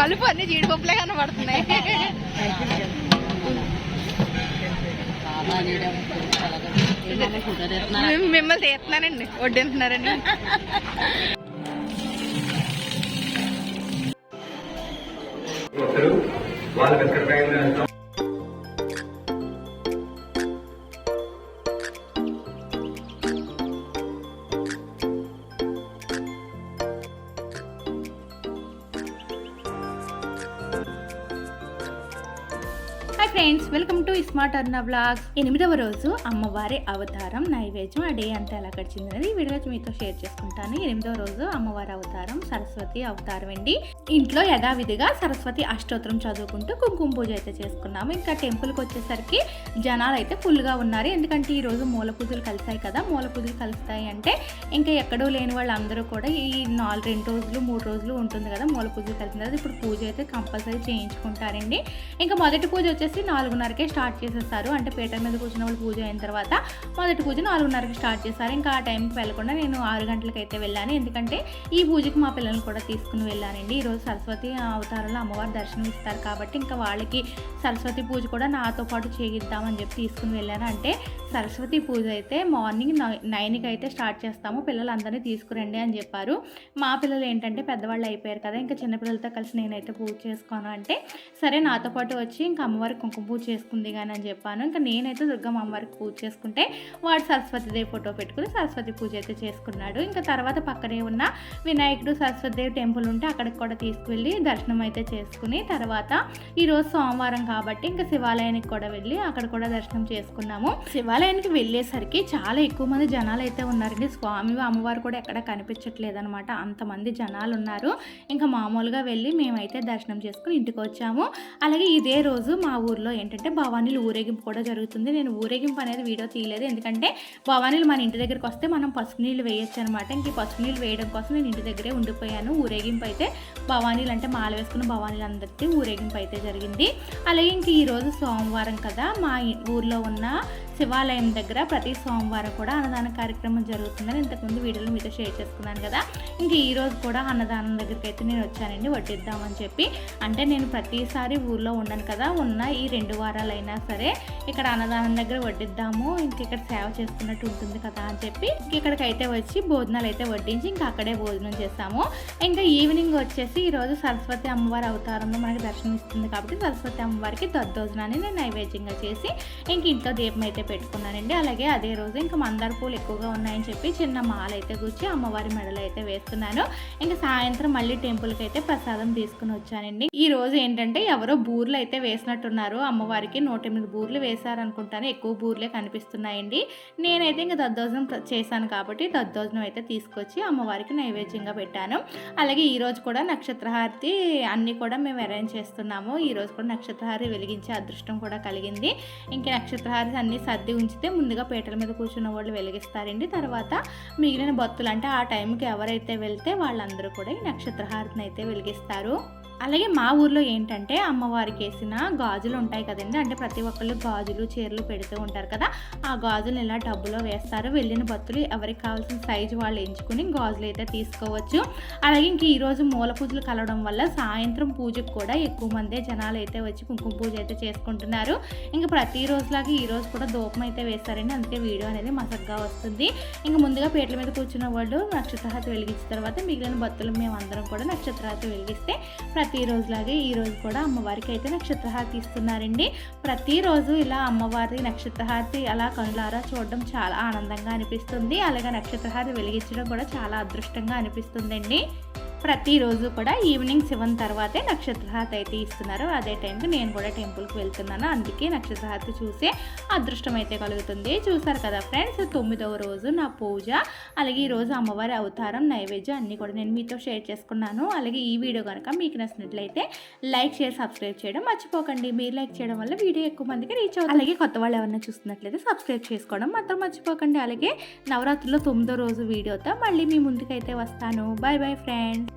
కలుపు అన్ని జీడిపప్పులే కనబడుతున్నాయి. మిమ్మల్ని తీస్తున్నానండి వడ్డింటున్నారండి ఒకరు hi friends welcome to smart Arna blogs ఎనిమిదవ రోజు అమ్మవారి అవతారం నైవేద్యం ఆ డే అంతా ఎలా గడిచింది అనేది ఈ వీడియో మీతో షేర్ చేసుకుంటాను. ఎనిమిదవ రోజు అమ్మవారి అవతారం సరస్వతి అవతారం అండి. ఇంట్లో యథావిధిగా సరస్వతి అష్టోత్తరం చదువుకుంటూ కుంకుమ పూజ అయితే చేసుకున్నాము. ఇంకా టెంపుల్కి వచ్చేసరికి జనాలు అయితే ఫుల్గా ఉన్నారు. ఎందుకంటే ఈ రోజు మూల పూజలు కలిసాయి కదా. మూల పూజలు కలుస్తాయి అంటే ఇంకా ఎక్కడో లేని వాళ్ళందరూ కూడా ఈ నాలుగు రెండు రోజులు మూడు రోజులు ఉంటుంది కదా మూల పూజలు కలిసిన తర్వాత ఇప్పుడు పూజ అయితే కంపల్సరీ చేయించుకుంటారండి. ఇంకా మొదటి పూజ వచ్చేసి నాలుగున్నరకే స్టార్ట్ చేసేస్తారు. అంటే పీట మీద కూర్చున్న వాళ్ళు పూజ అయిన తర్వాత మొదటి పూజ నాలుగున్నరకి స్టార్ట్ చేస్తారు. ఇంకా ఆ టైంకి వెళ్ళకుండా నేను ఆరు గంటలకు అయితే వెళ్ళాను. ఎందుకంటే ఈ పూజకి మా పిల్లల్ని కూడా తీసుకుని వెళ్ళానండి. ఈరోజు సరస్వతి అవతారంలో అమ్మవారు దర్శనం ఇస్తారు కాబట్టి ఇంకా వాళ్ళకి సరస్వతి పూజ కూడా నాతో పాటు చేయిద్దామని చెప్పి తీసుకుని వెళ్ళాను. అంటే సరస్వతి పూజ అయితే మార్నింగ్ నైన్కి అయితే స్టార్ట్ చేస్తాము. పిల్లలందరినీ తీసుకురండి అని చెప్పారు. మా పిల్లలు ఏంటంటే పెద్దవాళ్ళు అయిపోయారు కదా ఇంకా చిన్నపిల్లలతో కలిసి నేనైతే పూజ చేసుకోను. అంటే సరే నాతో పాటు వచ్చి ఇంకా అమ్మవారికి కుంకుమ పూజ చేసుకుంది కానీ అని చెప్పాను. ఇంకా నేనైతే దుర్గమ్మ అమ్మవారికి పూజ చేసుకుంటే వాడు సరస్వతిదేవి ఫోటో పెట్టుకుని సరస్వతి పూజ అయితే చేసుకున్నాడు. ఇంకా తర్వాత పక్కనే ఉన్న వినాయకుడు సరస్వతిదేవి టెంపుల్ ఉంటే అక్కడికి కూడా తీసుకువెళ్ళి దర్శనం అయితే చేసుకుని తర్వాత ఈరోజు సోమవారం కాబట్టి ఇంకా శివాలయానికి కూడా వెళ్ళి అక్కడ కూడా దర్శనం చేసుకున్నాము. శివాలయానికి వెళ్ళేసరికి చాలా ఎక్కువ మంది జనాలు అయితే ఉన్నారండి. స్వామి అమ్మవారు కూడా ఎక్కడ కనిపించట్లేదు అనమాట అంతమంది జనాలు ఉన్నారు. ఇంకా మామూలుగా వెళ్ళి మేమైతే దర్శనం చేసుకుని ఇంటికి వచ్చాము. అలాగే ఇదే రోజు మా ఊర్లో ఏంటంటే భవానీలు ఊరేగింపు కూడా జరుగుతుంది. నేను ఊరేగింపు అనేది వీడియో తీయలేదు. ఎందుకంటే భవానీలు మన ఇంటి దగ్గరికి వస్తే మనం పసుపు నీళ్ళు వేయొచ్చు అనమాట ఇంక పసుపు నీళ్ళు వేయడం కోసం నేను ఇంటి దగ్గరే ఉండిపోయాను. ఊరేగింపు అయితే భవానీలు అంటే మాల వేసుకున్న భవానీలు అందరికీ ఊరేగింపు అయితే జరిగింది. అలాగే ఇంక ఈరోజు సోమవారం కదా మా ఊర్లో ఉన్న శివాలయం దగ్గర ప్రతి సోమవారం కూడా అన్నదాన కార్యక్రమం జరుగుతుందని ఇంతకుముందు వీడియోలో మీతో షేర్ చేసుకున్నాను కదా. ఇంక ఈరోజు కూడా అన్నదానం దగ్గరికి అయితే నేను వచ్చానండి వడ్డిద్దామని చెప్పి. అంటే నేను ప్రతిసారి ఊర్లో ఉన్నాను కదా ఉన్న ఈ రెండు వారాలైనా సరే ఇక్కడ అన్నదానం దగ్గర వడ్డిద్దాము ఇంక ఇక్కడ సేవ చేసుకున్నట్టు ఉంటుంది కదా అని చెప్పి ఇంక ఇక్కడికి అయితే వచ్చి భోజనాలు అయితే వడ్డించి ఇంకా అక్కడే భోజనం చేస్తాము ఇంకా ఈవినింగ్ వచ్చేసి ఈరోజు సరస్వతి అమ్మవారి అవతారంలో మనకి దర్శనం ఇస్తుంది కాబట్టి సరస్వతి అమ్మవారికి దద్దోజనాన్ని నేను నైవేద్యంగా చేసి ఇంక ఇంట్లో దీపం అయితే పెట్టుకున్నానండి అలాగే అదే రోజు ఇంకా మందార పూలు ఎక్కువగా ఉన్నాయని చెప్పి చిన్న మాల అయితే గుచ్చి అమ్మవారి మెడలో అయితే వేస్తున్నాను. ఇంకా సాయంత్రం మళ్ళీ టెంపుల్కి అయితే ప్రసాదం తీసుకుని వచ్చానండి. ఈ రోజు ఏంటంటే ఎవరో బూర్లు అయితే వేసినట్టున్నారు. అమ్మవారికి నూట ఎనిమిది బూర్లు వేశారనుకుంటాను. ఎక్కువ బూర్లే కనిపిస్తున్నాయండి. నేనైతే ఇంకా దద్దోజనం చేశాను కాబట్టి దద్దోజనం అయితే తీసుకొచ్చి అమ్మవారికి నైవేద్యంగా పెట్టాను. అలాగే ఈ రోజు కూడా నక్షత్రహారతి అన్నీ కూడా మేము అరేంజ్ చేస్తున్నాము. ఈ రోజు కూడా నక్షత్రహారి వెలిగించే అదృష్టం కూడా కలిగింది. ఇంకా నక్షత్రహారతి అన్నీ సర్ది ఉంచితే ముందుగా పీటల మీద కూర్చున్న వాళ్ళు వెలిగిస్తారండి. తర్వాత మిగిలిన భక్తులు అంటే ఆ టైంకి ఎవరైతే వెళ్తే వాళ్ళందరూ కూడా ఈ నక్షత్రహారతిని అయితే వెలిగిస్తారు. అలాగే మా ఊర్లో ఏంటంటే అమ్మవారికి వేసిన గాజులు ఉంటాయి కదండి. అంటే ప్రతి ఒక్కళ్ళు గాజులు చీరలు పెడుతూ ఉంటారు కదా. ఆ గాజులు ఇలా డబ్బులో వేస్తారు వెళ్ళిన భక్తులు ఎవరికి కావాల్సిన సైజు వాళ్ళు ఎంచుకుని గాజులు అయితే తీసుకోవచ్చు. అలాగే ఇంక ఈరోజు మూల పూజలు కలవడం వల్ల సాయంత్రం పూజకు కూడా ఎక్కువ మందే జనాలు అయితే వచ్చి కుంకుమ పూజ అయితే చేసుకుంటున్నారు. ఇంకా ప్రతిరోజులాగా ఈ రోజు కూడా దూపం అయితే వేస్తారండి. అందుకే వీడియో అనేది మసగ్గా వస్తుంది. ఇంకా ముందుగా పీటల మీద కూర్చున్న వాళ్ళు నక్షత్రహారతి వెలిగించిన తర్వాత మిగిలిన భక్తులు మేమందరం కూడా నక్షత్రహారతి వెలిగిస్తే ప్రతిరోజులాగే ఈ రోజు కూడా అమ్మవారికి అయితే నక్షత్రహారతి ఇస్తున్నారండి. ప్రతిరోజు ఇలా అమ్మవారి నక్షత్రహారతి అలా కనులారా చూడడం చాలా ఆనందంగా అనిపిస్తుంది. అలాగే నక్షత్రహారతి వెలిగించడం కూడా చాలా అదృష్టంగా అనిపిస్తుందండి. ప్రతిరోజు కూడా ఈవినింగ్ సెవెన్ తర్వాతే నక్షత్రహారతి అయితే ఇస్తున్నారు. అదే టైంకి నేను కూడా టెంపుల్కి వెళ్తున్నాను. అందుకే నక్షత్రహారతి చూసే అదృష్టం అయితే కలుగుతుంది. చూసారు కదా ఫ్రెండ్స్ తొమ్మిదవ రోజు నా పూజ అలాగే ఈరోజు అమ్మవారి అవతారం నైవేద్యం అన్నీ కూడా నేను మీతో షేర్ చేసుకున్నాను. అలాగే ఈ వీడియో కనుక మీకు నచ్చినట్లయితే లైక్ షేర్ సబ్స్క్రైబ్ చేయడం మర్చిపోకండి. మీరు లైక్ చేయడం వల్ల వీడియో ఎక్కువ మందికి రీచ్ అవుతుంది. అలాగే కొత్త వాళ్ళు ఎవరైనా చూస్తున్నట్లయితే సబ్స్క్రైబ్ చేసుకోవడం మాత్రం మర్చిపోకండి. అలాగే నవరాత్రిలో తొమ్మిదో రోజు వీడియోతో మళ్ళీ మీ ముందుకైతే వస్తాను. Bye bye friends.